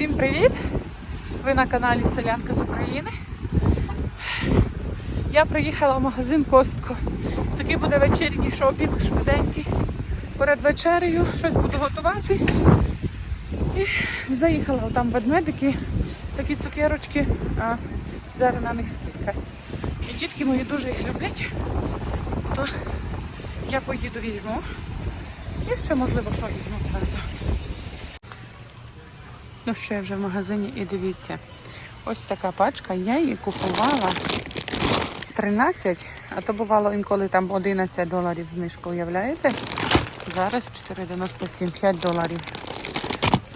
Всім привіт! Ви на каналі Селянка з України. Я приїхала в магазин Костко. Такий буде вечірній шопінг, швиденький. Перед вечерею щось буду готувати. І заїхала там ведмедики, такі цукерочки, а зараз на них скидка. І дітки мої дуже їх люблять, то я поїду візьму. І ще можливо що візьму одразу. Ну, що я вже в магазині і дивіться. Ось така пачка, я її купувала 13, а то бувало інколи там 11 доларів знижка, уявляєте? Зараз 4,97, 5 доларів.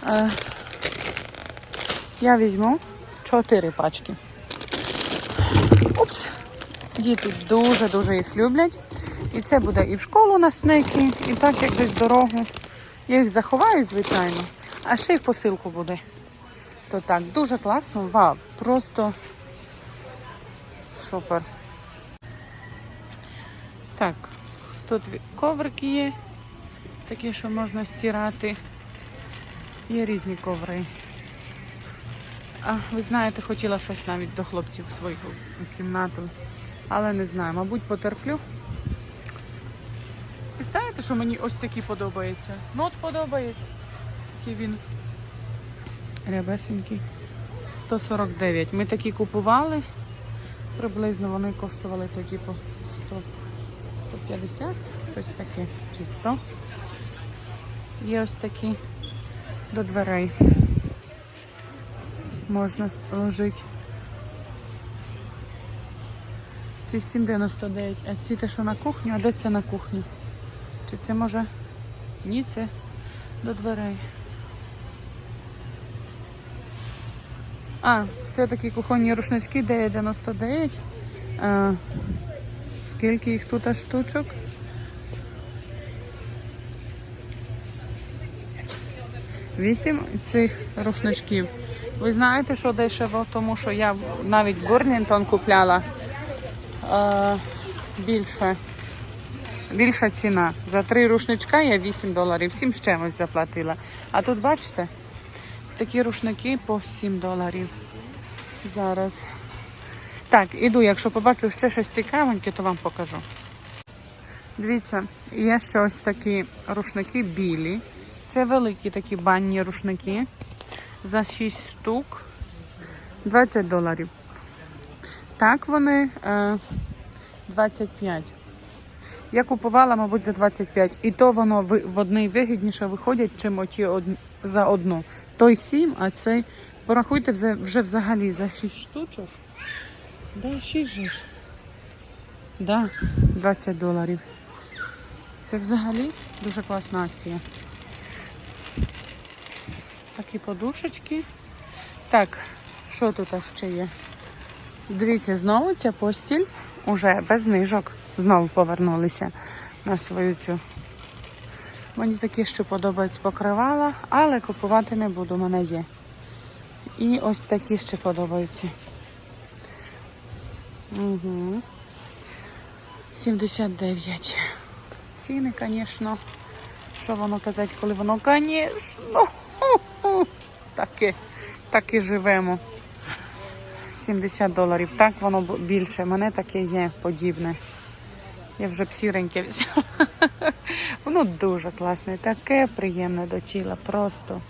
Е, я візьму 4 пачки. Упс. Діти дуже-дуже їх люблять. І це буде і в школу на снеки, і так як десь дорогу. Я їх заховаю, звичайно, а ще й в посилку буде. То так, дуже класно, вау, просто супер. Так, тут коврики є, такі, що можна стирати. Є різні коври. А, ви знаєте, хотіла щось навіть до хлопців в свою кімнату. Але не знаю, мабуть, потерплю. Ви знаєте, що мені ось такі подобаються? Ну от подобається. Такий він рябесенький. 149. Ми такі купували. Приблизно вони коштували тоді по 100, 150, щось таке, чи 100. Є ось такі до дверей. Можна сложити. Ці 7,99, а ці те, що на кухню, а де це на кухню? Чи це може? Ні, це до дверей. А, це такі кухонні рушнички 9,99. А, скільки їх тут штучок? Вісім цих рушничків. Ви знаєте, що дешево, тому що я навіть Бурнінтон купляла е, більше. Більша ціна. За три рушничка я 8 доларів, 7 з чимось заплатила. А тут, бачите, такі рушники по 7 доларів. Зараз. Так, іду, якщо побачу ще щось цікавеньке, то вам покажу. Дивіться, є ще ось такі рушники білі. Це великі такі банні рушники. За 6 штук 20 доларів. Так вони е, 25. Я купувала, мабуть, за 25. І то воно в одній вигідніше виходять, чим оті од... за одну. Той 7, а цей, порахуйте вже, взагалі за 6 штучок. Да, 6 же. Да, 20 доларів. Це взагалі дуже класна акція. Такі подушечки. Так, що тут ще є? Дивіться, знову ця постіль уже без знижок. Знову повернулися на свою цю. Мені такі, що подобаються покривала, але купувати не буду, у мене є. І ось такі ще подобаються. Угу. 79. Ціни, звісно. Що воно казати, коли воно, звісно. Таке, так і живемо. 70 доларів. Так воно більше. Мене таке є подібне. Я вже б сіреньке взяла. Воно дуже класне, таке приємне до тіла. Просто.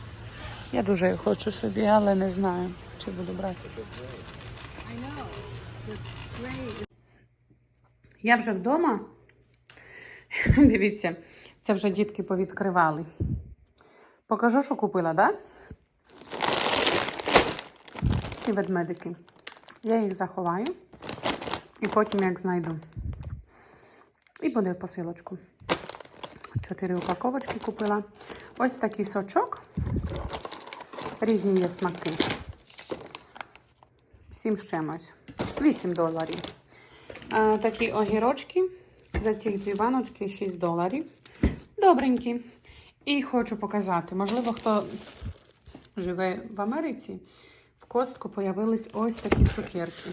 Я дуже хочу собі, але не знаю, чи буду брати. Я вже вдома. Дивіться, це вже дітки повідкривали. Покажу, що купила, так? Да? Ці ведмедики. Я їх заховаю і потім як знайду. І буде в посилочку. Чотири упаковочки купила. Ось такий сочок. Різні є смаки. Сім з чимось. 8 доларів. А, такі огірочки. За ці дві баночки 6 доларів. Добренькі. І хочу показати. Можливо, хто живе в Америці, в костку появились ось такі цукерки.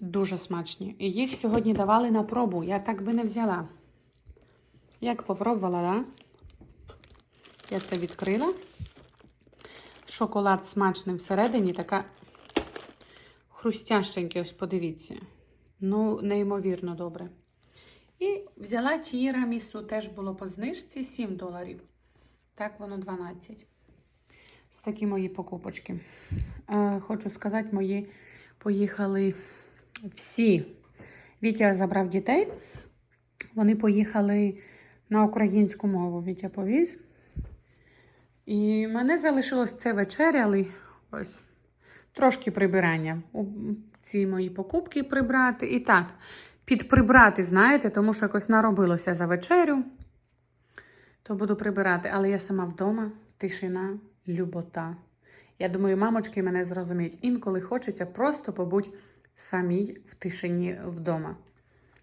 Дуже смачні. Їх сьогодні давали на пробу. Я так би не взяла. Як попробувала, да? Я це відкрила. шоколад смачний всередині, така хрустященький, ось подивіться. Ну, неймовірно добре. І взяла тірамісу, теж було по знижці 7 доларів. Так, воно 12. Ось такі мої покупочки. Е, хочу сказати, мої поїхали всі. Вітя забрав дітей. Вони поїхали на українську мову. Вітя повіз. І мене залишилось це вечеряли. Ось трошки прибирання. Ці мої покупки прибрати. І так, підприбрати, знаєте, тому що якось наробилося за вечерю. То буду прибирати, але я сама вдома, тишина, любота. Я думаю, мамочки мене зрозуміють. Інколи хочеться просто побути самій в тишині вдома.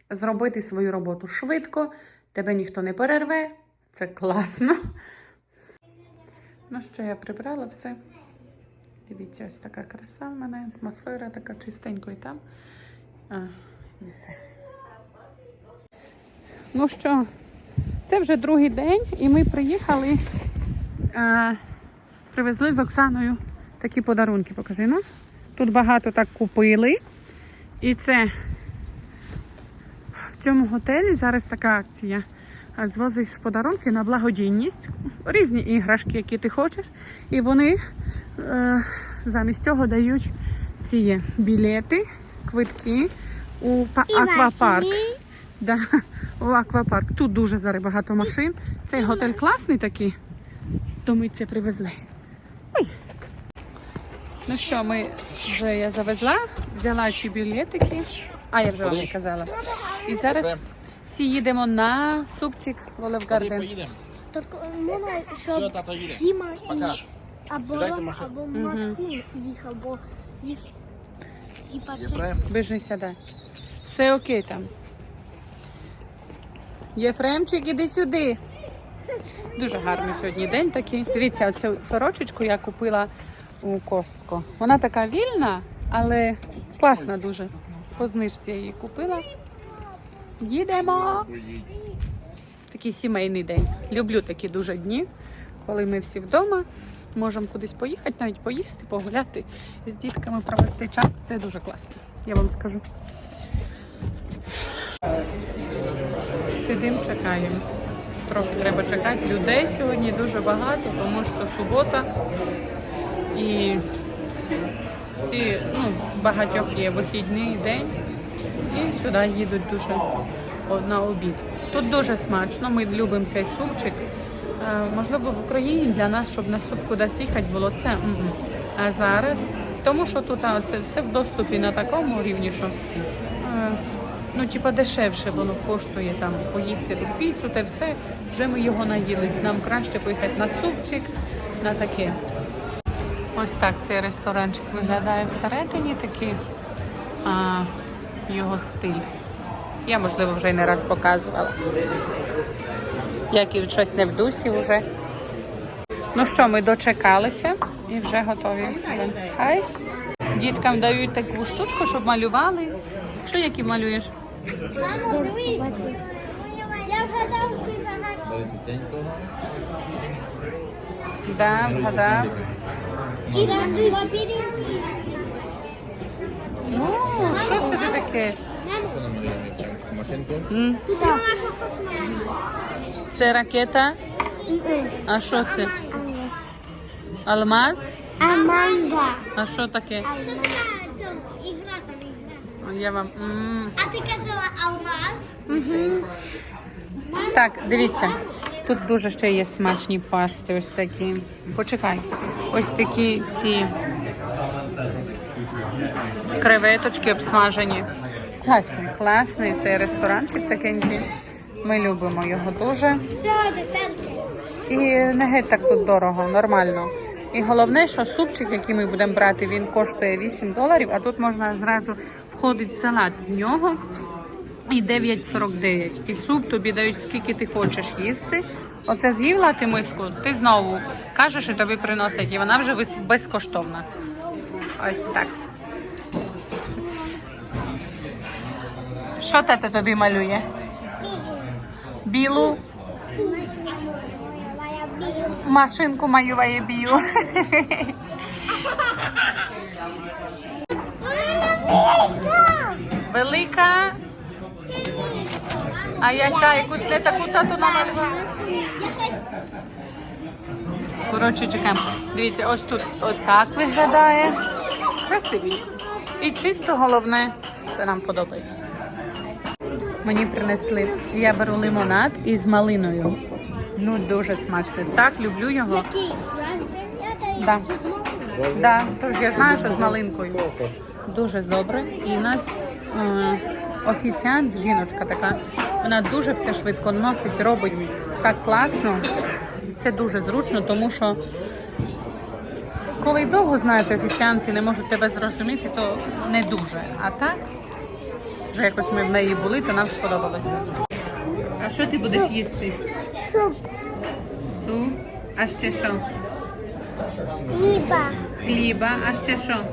Зробити свою роботу швидко, тебе ніхто не перерве. Це класно. Ну що, я прибрала все. Дивіться, ось така краса в мене, атмосфера така чистенько і там. А, і все. Ну що, це вже другий день, і ми приїхали, а, привезли з Оксаною такі подарунки. Покажи, ну. Тут багато так купили. І це цьому готелі зараз така акція. Звозиш подарунки на благодійність, різні іграшки, які ти хочеш. І вони е, замість цього дають ці білети, квитки у па- аквапарк. Да, у аквапарк. Тут дуже зараз багато машин. Цей готель класний такий, то ми це привезли. Ой. Ну що, ми вже я завезла, взяла ці білетики. А, я вже вам не казала. І зараз всі їдемо на супчик в Олевгарден. Так можна, щоб тато їде. Діма і або Рома, або Максим їх, або їх це. Єфрем? Біжи сядай. Все окей там. Єфремчик, іди сюди. Дуже гарний сьогодні день такий. Дивіться, оцю сорочечку я купила у Костко. Вона така вільна, але класна дуже. По знижці я її купила. Їдемо. Такий сімейний день. Люблю такі дуже дні, коли ми всі вдома. Можемо кудись поїхати, навіть поїсти, погуляти з дітками, провести час. Це дуже класно, я вам скажу. Сидимо, чекаємо. Трохи треба чекати. Людей сьогодні дуже багато, тому що субота і всі, ну, багатьох є вихідний день і сюди їдуть дуже на обід. Тут дуже смачно, ми любимо цей супчик. Е, Можливо, в Україні для нас, щоб на суп кудись їхати, було це. А зараз, тому що тут це все в доступі на такому рівні, що е, ну, типа дешевше воно коштує там поїсти тут піцу та все. Вже ми його наїлись. Нам краще поїхати на супчик, на таке. Ось так цей ресторанчик виглядає всередині такий а, його стиль. Я, можливо, вже й не раз показувала. Як і щось не в дусі вже. Ну що, ми дочекалися і вже готові. Хай. Діткам дають таку штучку, щоб малювали. Що які малюєш? Мамо, дивись. Я вгадав всі загадки. Да, вгадав. Що це ти таке? Це ракета. А що це? Алмаз? Аманда. А що таке? Ігра там ігра. Я вам. А ти казала алмаз? Так, дивіться. Тут дуже ще є смачні пасти, ось такі. Почекай. Ось такі ці креветочки обсмажені. Класний, класний цей ресторанчик такенький. Ми любимо його дуже. І не геть так тут дорого, нормально. І головне, що супчик, який ми будемо брати, він коштує 8 доларів, а тут можна зразу входить салат в нього і 9,49. І суп тобі дають скільки ти хочеш їсти. Оце з'їла ти миску, ти знову кажеш і тобі приносять, і вона вже безкоштовна. Ось так. Що тата тобі малює? Білу машинку малює бію. Велика. А яка якусь не таку тату намалювали? Коротше, чекаємо. Дивіться, ось тут отак виглядає. Красиві. І чисто головне, це нам подобається. Мені принесли. Я беру лимонад із малиною. Ну, дуже смачний. Так, люблю його. Да. Да, тож я знаю, що з малинкою. Дуже добре. І у нас е, офіціант, жіночка така, вона дуже все швидко носить, робить так класно. Це дуже зручно, тому що коли довго знаєте офіціанти не можуть тебе зрозуміти, то не дуже. А так, вже якось ми в неї були, то нам сподобалося. А що ти будеш їсти? Суп. Суп, а ще що? Хліба. Хліба, а ще що?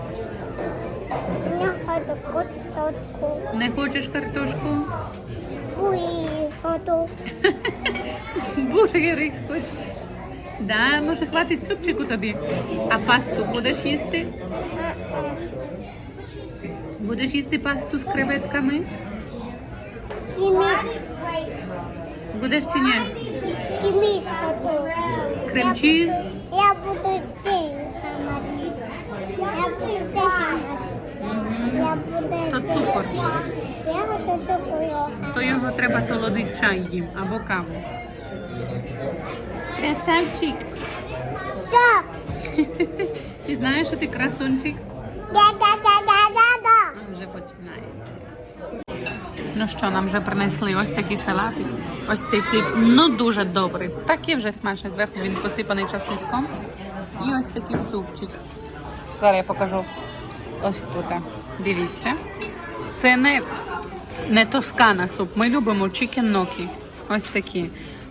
Не хочу куточку. Не хочеш картошку? Буї хочу. Бургери хочеш? Да, може хватить супчику тобі. А пасту будеш їсти? Будеш їсти пасту з креветками? Кіміс. Будеш чи ні? Кіміс хочу. Крем-чіз? Я буду ти хамати. Я буду ти То цукор. То його треба солодий чай їм або каву. Красавчик. Що? Ти знаєш, що ти красунчик? Да-да-да-да-да-да. Вже починається. Ну що, нам вже принесли ось такі салати. Ось цей хліб. Ну дуже добрий. Такий вже смачний. Зверху він посипаний часничком. І ось такий супчик. Зараз я покажу. Ось тут. Дивіться. Це не, не тоскана суп. Ми любимо чікен нокі. Ось такі.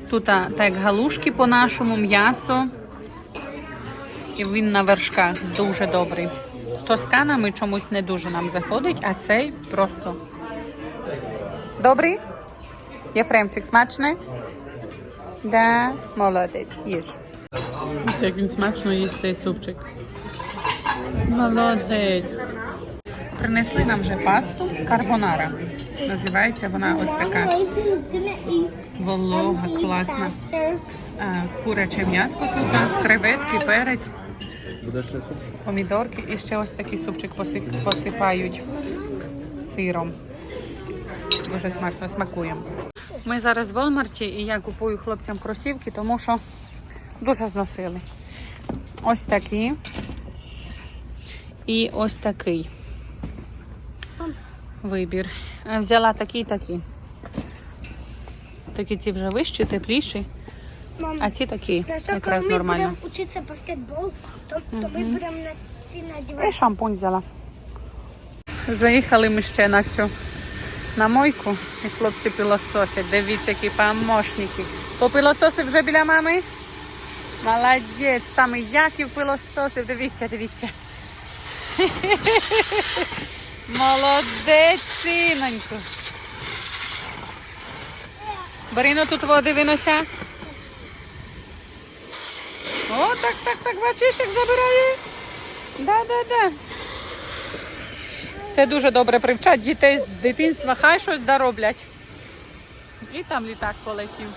Тут так галушки по-нашому, м'ясо. І він на вершках дуже добрий. Тоскана ми чомусь не дуже нам заходить, а цей просто. Добрий? Єфремчик смачний? Да, молодець, їж. Як він смачно їсть цей супчик. Молодець. Принесли нам вже пасту карбонара. Називається вона ось така волога, класна. Куряче м'ясо тут, креветки, перець помідорки і ще ось такий супчик посипають сиром. Дуже смачно смакуємо. Ми зараз в Walmart і я купую хлопцям кросівки, тому що дуже зносили. Ось такі. І ось такий вибір. Е, Взяла такі і такі. Такі ці вже вищі, тепліші, Мам, а ці такі Саша, якраз коли ми будемо вчитися баскетбол, то, то ми будемо на ці Я надівати. шампунь взяла. Заїхали ми ще на цю на мойку, і хлопці пилососять. Дивіться, які помощники. Попилососив вже біля мами? Молодець, там і Яків пилососив. Дивіться, дивіться. Молодець, синонько. Барино тут води винося. О, так, так, так, бачиш, як забирає. Да, да, да. Це дуже добре привчать дітей з дитинства, хай щось зароблять. І там літак полетів.